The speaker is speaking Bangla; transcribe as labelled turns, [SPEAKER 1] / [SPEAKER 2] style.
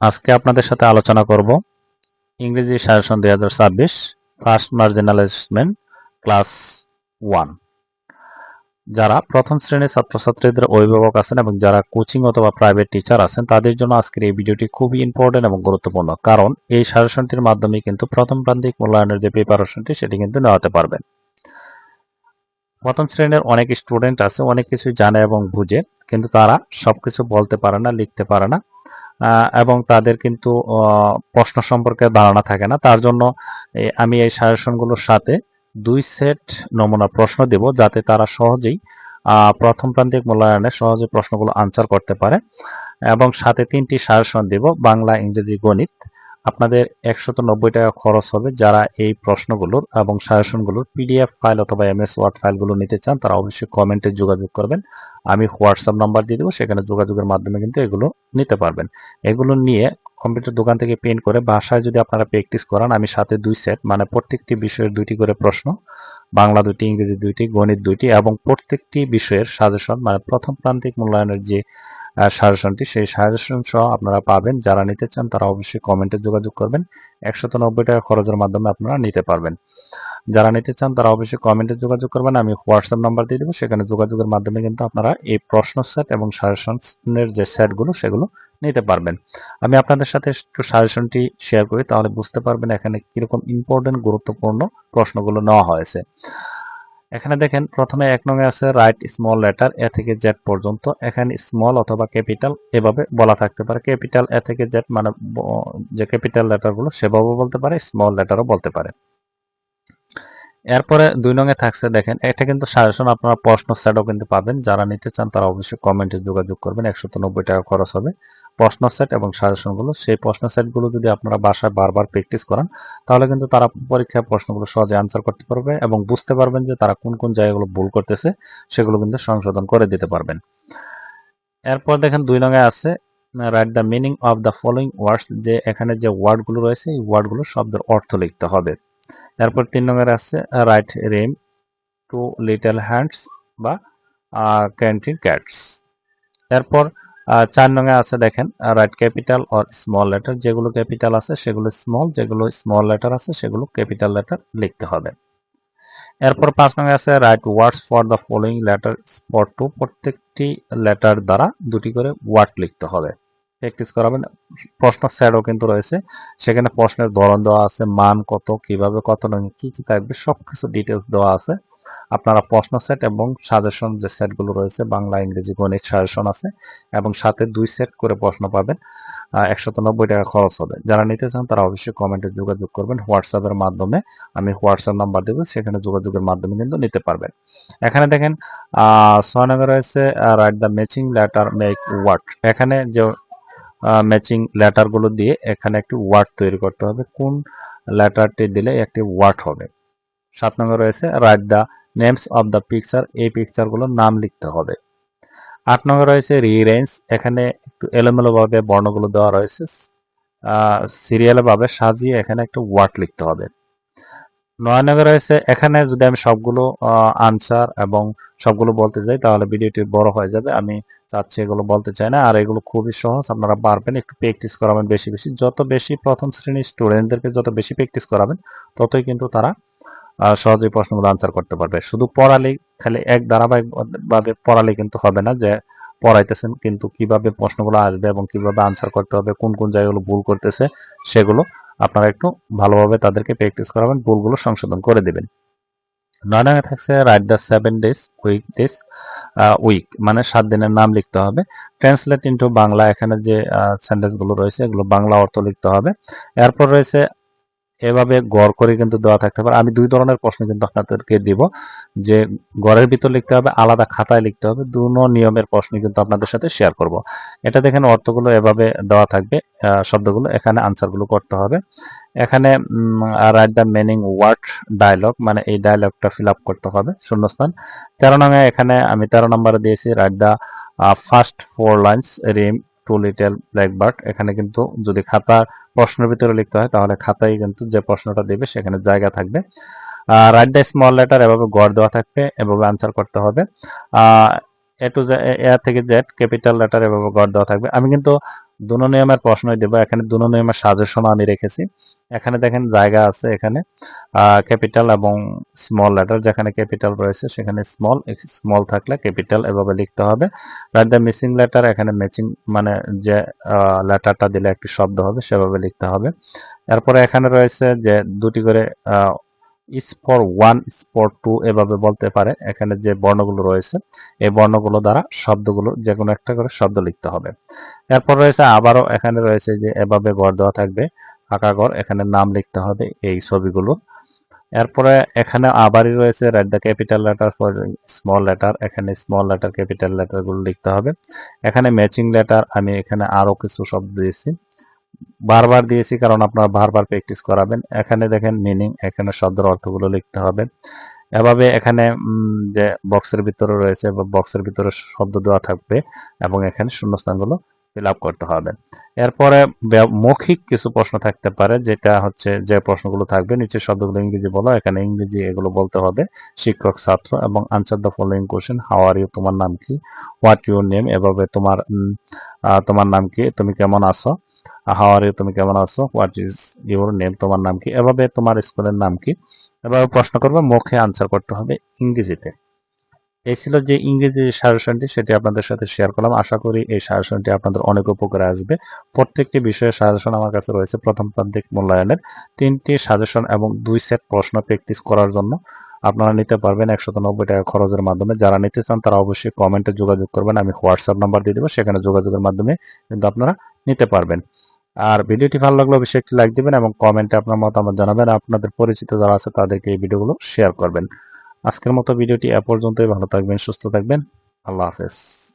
[SPEAKER 1] আজকে আপনাদের সাথে আলোচনা করব ইংরেজি সাজেশন দুই হাজার ছাব্বিশ ফার্স্ট মার্জিনাল ক্লাস ওয়ান যারা প্রথম শ্রেণির ছাত্রছাত্রীদের অভিভাবক আছেন এবং যারা কোচিং অথবা প্রাইভেট টিচার আছেন, তাদের জন্য আজকের এই ভিডিওটি খুবই ইম্পর্টেন্ট এবং গুরুত্বপূর্ণ। কারণ এই সাজেশনটির মাধ্যমে কিন্তু প্রথম প্রান্তিক মূল্যায়নের যে প্রিপারেশনটি সেটি কিন্তু নেওয়াতে পারবেন। প্রথম শ্রেণির অনেক স্টুডেন্ট আছে, অনেক কিছু জানে এবং বুঝে, কিন্তু তারা সবকিছু বলতে পারে না, লিখতে পারে না। এবং তাদের কিন্তু প্রশ্ন সম্পর্কে ধারণা থাকে না। তার জন্য আমি এই সাজেশনগুলোর সাথে দুই সেট নমুনা প্রশ্ন দেব যাতে তারা সহজেই প্রথম প্রান্তিক মূল্যায়নে সহজে প্রশ্নগুলো আনসার করতে পারে। এবং সাথে তিনটি সাজেশন দেব, বাংলা, ইংরেজি, গণিত। আপনাদের একশত নব্বই টাকা খরচ হবে যারা এই প্রশ্নগুলোর এবং সাজেশনগুলোর পিডিএফ ফাইল অথবা এমএস ওয়ার্ড ফাইলগুলো নিতে চান, তারা অবশ্যই কমেন্টে যোগাযোগ করবেন। আমি হোয়াটসঅ্যাপ নাম্বার দিয়ে দেবো, সেখানে যোগাযোগের মাধ্যমে কিন্তু এগুলো নিতে পারবেন। এগুলো নিয়ে কম্পিউটার দোকান থেকে প্রিন্ট করে বাসায় যদি আপনারা প্র্যাকটিস করান, আমি সাথে দুই সেট মানে প্রত্যেকটি বিষয়ের দুইটি করে প্রশ্ন, বাংলা দুইটি, ইংরেজি দুইটি, গণিত দুইটি এবং প্রত্যেকটি বিষয়ের সাজেশন মানে প্রথম প্রান্তিক মূল্যায়নের যে সাজেশনটি, সেই সাজেশন সহ আপনারা পাবেন। যারা নিতে চান তারা অবশ্যই কমেন্টে যোগাযোগ করবেন। একশত নব্বই টাকা খরচের মাধ্যমে আপনারা নিতে পারবেন। যারা নিতে চান তারা অবশ্যই কমেন্টে যোগাযোগ করবেন। আমি হোয়াটসঅ্যাপ নাম্বার দিয়ে দেবো। সেখানে যোগাযোগের মাধ্যমে কিন্তু আপনারা এই প্রশ্ন সেট এবং সাজেশনের যে সেটগুলো সেগুলো নিতে পারবেন। আমি আপনাদের সাথে একটু সাজেশনটি শেয়ার করি। তাহলে বুঝতে পারবেন এখানে কীরকম ইম্পর্টেন্ট গুরুত্বপূর্ণ প্রশ্নগুলো নেওয়া হয়েছে। এখানে দেখেন, প্রথমে এক নঙে আছে রাইট স্মল লেটার এ থেকে জেড পর্যন্ত। এখানে স্মল অথবা ক্যাপিটাল এভাবে বলা থাকতে পারে। ক্যাপিটাল এ থেকে জেড মানে যে ক্যাপিটাল লেটারগুলো সেভাবেও বলতে পারে স্মল লেটারও বলতে পারে। এরপরে দুই নঙে থাকছে, দেখেন, এটা কিন্তু সাজেশন আপনারা প্রশ্ন সেটও কিন্তু পাবেন। যারা নিতে চান তারা অবশ্যই কমেন্টে যোগাযোগ করবেন নব্বই টাকা খরচ হবে। প্রশ্ন সেট এবং সাজেশনগুলো সেই প্রশ্ন সেটগুলো যদি আপনারা বাসায় বারবার প্র্যাকটিস করান, তাহলে কিন্তু তারা পরীক্ষায় প্রশ্নগুলো সহজে আনসার করতে পারবে এবং বুঝতে পারবেন যে তারা কোন কোন জায়গাগুলো ভুল করতেছে, সেগুলো কিন্তু সংশোধন করে দিতে পারবেন। এরপর দেখেন দুই নঙে আছে write the meaning of the following words যে এখানে যে ওয়ার্ডগুলো রয়েছে, এই ওয়ার্ডগুলো শব্দের অর্থ লিখতে হবে। এরপর তিন নম্বরে আছে write rhyme two little hands বা ক্যান্টিন ক্যাটস এরপর চার নঙে আছে দেখেন write capital or small letter যেগুলো ক্যাপিটাল আছে সেগুলো স্মল যেগুলো স্মল লেটার আছে সেগুলো ক্যাপিটাল লেটার লিখতে হবে। এরপর পাঁচ নঙে আছে write words for the following letter spot two প্রত্যেকটি লেটার দ্বারা দুটি করে ওয়ার্ড লিখতে হবে। প্র্যাকটিস করাবেন। প্রশ্ন স্যারও কিন্তু রয়েছে। সেখানে প্রশ্নের ধরন দেওয়া আছে, মান কত, কীভাবে কত নয় কি কি থাকবে সব কিছু ডিটেলস দেওয়া আছে। আপনারা প্রশ্ন সেট এবং সাজেশন যে সেটগুলো রয়েছে, বাংলা, ইংরেজি, গণিত সাজেশন আছে, এবং সাথে দুই সেট করে প্রশ্ন পাবেন। একশত নব্বই টাকা খরচ হবে। যারা নিতে চান, তারা অবশ্যই কমেন্টে যোগাযোগ করবেন। হোয়াটসঅ্যাপের মাধ্যমে আমি হোয়াটসঅ্যাপ নাম্বার দেবো, সেখানে যোগাযোগের মাধ্যমে কিন্তু নিতে পারবেন। এখানে দেখেন ছয় নম্বরে রয়েছে write the matching letter make word এখানে যে ম্যাচিং লেটারগুলো দিয়ে এখানে একটি ওয়ার্ড তৈরি করতে হবে। কোন ল্যাটারটি দিলে একটি ওয়ার্ড হবে? সাত নম্বর রয়েছে write the names of the picture এই পিকচারগুলোর নাম লিখতে হবে। আট নম্বর রয়েছে রিরেঞ্জ এখানে একটু এলোমেলোভাবে বর্ণগুলো দেওয়া রয়েছে। সিরিয়ালভাবে সাজিয়ে এখানে একটা ওয়ার্ড লিখতে হবে। নয় নম্বর রয়েছে। এখানে যদি আমি সবগুলো আনসার এবং সবগুলো বলতে যাই, তাহলে ভিডিওটি বড় হয়ে যাবে। আমি চাচ্ছি এগুলো বলতে চাই না। আর এগুলো খুবই সহজ, আপনারা পারবেন একটু প্র্যাকটিস করাবেন বেশি বেশি। যত বেশি প্রথম শ্রেণির স্টুডেন্টদেরকে যত বেশি প্র্যাকটিস করাবেন, ততই কিন্তু তারা সহজেই প্রশ্নগুলো আনসার করতে পারবে। শুধু পড়ালেই, খালি এক ধারাবাহিকভাবে পড়ালে কিন্তু হবে না যে, পড়াইতেছেন কিন্তু কীভাবে প্রশ্নগুলো আসবে এবং কীভাবে আনসার করতে হবে, কোন কোন জায়গাগুলো ভুল করতেছে, সেগুলো আপনারা একটু ভালোভাবে তাদেরকে প্র্যাকটিস করাবেন, ভুলগুলো সংশোধন করে দেবেন। নয় নম্বরে থাকছে write the seven days week days week মানে সাত দিনের নাম লিখতে হবে। ট্রান্সলেট ইন্টু বাংলা এখানে যে সেন্টেন্সগুলো রয়েছে, এগুলো বাংলা অর্থ লিখতে হবে। এরপর রয়েছে এভাবে গড় করে কিন্তু দেওয়া থাকতে পারে। আমি দুই ধরনের প্রশ্ন কিন্তু আপনাদেরকে দিব, যে গড়ের ভিতর লিখতে হবে, আলাদা খাতায় লিখতে হবে, দুনো নিয়মের প্রশ্ন কিন্তু আপনাদের সাথে শেয়ার করব। এটা দেখেন অর্থগুলো এভাবে দেওয়া থাকবে শব্দগুলো, এখানে আনসারগুলো করতে হবে। এখানে write the meaning word dialogue মানে এই ডায়লগটা ফিল আপ করতে হবে, শূন্যস্থান। তেরো নঙে এখানে আমি তেরো নম্বরে দিয়েছি write the first four lines rhyme two little blackbird এখানে কিন্তু যদি খাতা প্রশ্নের ভিতরে লিখতে হয়, তাহলে খাতায় কিন্তু যে প্রশ্নটা দেবে, সেখানে জায়গা থাকবে। রাইট দ্য স্মল লেটার এভাবে গড় দেওয়া থাকবে, এভাবে আনসার করতে হবে। এ টু এ থেকে জেড ক্যাপিটাল লেটার এভাবে গড় দেওয়া থাকবে। আমি কিন্তু দুনো নিয়মের প্রশ্নই দেবো। এখানে দুনো নিয়মের সাজেশন আমি রেখেছি। এখানে দেখেন জায়গা আছে এখানে ক্যাপিটাল এবং স্মল লেটার। যেখানে ক্যাপিটাল রয়েছে সেখানে স্মল স্মল থাকলে ক্যাপিটাল এভাবে লিখতে হবে। রাইট দ্য মিসিং লেটার, এখানে ম্যাচিং মানে যে লেটারটা দিলে একটি শব্দ হবে সেভাবে লিখতে হবে। এরপরে এখানে রয়েছে যে দুটি করে is for one, spur two এভাবে বলতে পারে। এখানে যে বর্ণগুলো রয়েছে, এই বর্ণগুলো দ্বারা শব্দগুলো যে কোনো একটা করে শব্দ লিখতে হবে। এরপর রয়েছে আবারও এখানে রয়েছে যে এভাবে ঘর দেওয়া থাকবে, ফাঁকা ঘর এখানে নাম লিখতে হবে এই ছবিগুলো। এরপরে এখানে আবারই রয়েছে write the capital letter for small letter এখানে স্মল লেটার ক্যাপিটাল লেটারগুলো লিখতে হবে। এখানে ম্যাচিং লেটার আমি এখানে আরও কিছু শব্দ দিয়েছি। বারবার দিয়েছি কারণ আপনারা বারবার প্র্যাকটিস করাবেন। এখানে দেখেন মিনিং এখানে শব্দের অর্থগুলো লিখতে হবে। এভাবে এখানে যে বক্সের ভিতরে রয়েছে বা বক্সের ভিতরে শব্দ দেওয়া থাকবে এবং এখানে শূন্যস্থানগুলো ফিল আপ করতে হবে। এরপরে মৌখিক কিছু প্রশ্ন থাকতে পারে, যেটা হচ্ছে যে প্রশ্নগুলো থাকবে, নিচের শব্দগুলো ইংরেজি বলো, এখানে ইংরেজি এগুলো বলতে হবে। শিক্ষক, ছাত্র এবং answer the following question how are you তোমার নাম কি হোয়াট ইউর নেম এভাবে তোমার তোমার নাম কি, তুমি কেমন আছো? হাউ আর ইউ তুমি কেমন আছো? হোয়াট ইজ ইউর নেম তোমার নাম কি? এভাবে তোমার স্কুলের নাম কি? এভাবে প্রশ্ন করবে, মুখে আনসার করতে হবে ইংরেজিতে। এই ছিল যে ইংরেজি সাজেশনটি সেটি আপনাদের সাথে শেয়ার করলাম। আশা করি এই সাজেশনটি আপনাদের অনেক উপকারে আসবে। প্রত্যেকটি বিষয়ের সাজেশন আমার কাছে রয়েছে। প্রথম প্রান্তিক মূল্যায়নের তিনটি সাজেশন এবং দুই সেট প্রশ্ন প্র্যাকটিস করার জন্য আপনারা নিতে পারবেন একশত নব্বই টাকা খরচের মাধ্যমে। যারা নিতে চান, তারা অবশ্যই কমেন্টে যোগাযোগ করবেন। আমি হোয়াটসঅ্যাপ নাম্বার দিয়ে দেবো। সেখানে যোগাযোগের মাধ্যমে কিন্তু আপনারা নিতে পারবেন। আর ভিডিওটি ভালো লাগলে অবশ্যই একটি লাইক দিবেন এবং কমেন্টে আপনার মতামত জানাবেন। আপনাদের পরিচিত যারা আছে তাদেরকে এই ভিডিওগুলো শেয়ার করবেন। আজকের মতো ভিডিওটি এ পর্যন্তই। ভালো থাকবেন, সুস্থ থাকবেন। আল্লাহ হাফেজ।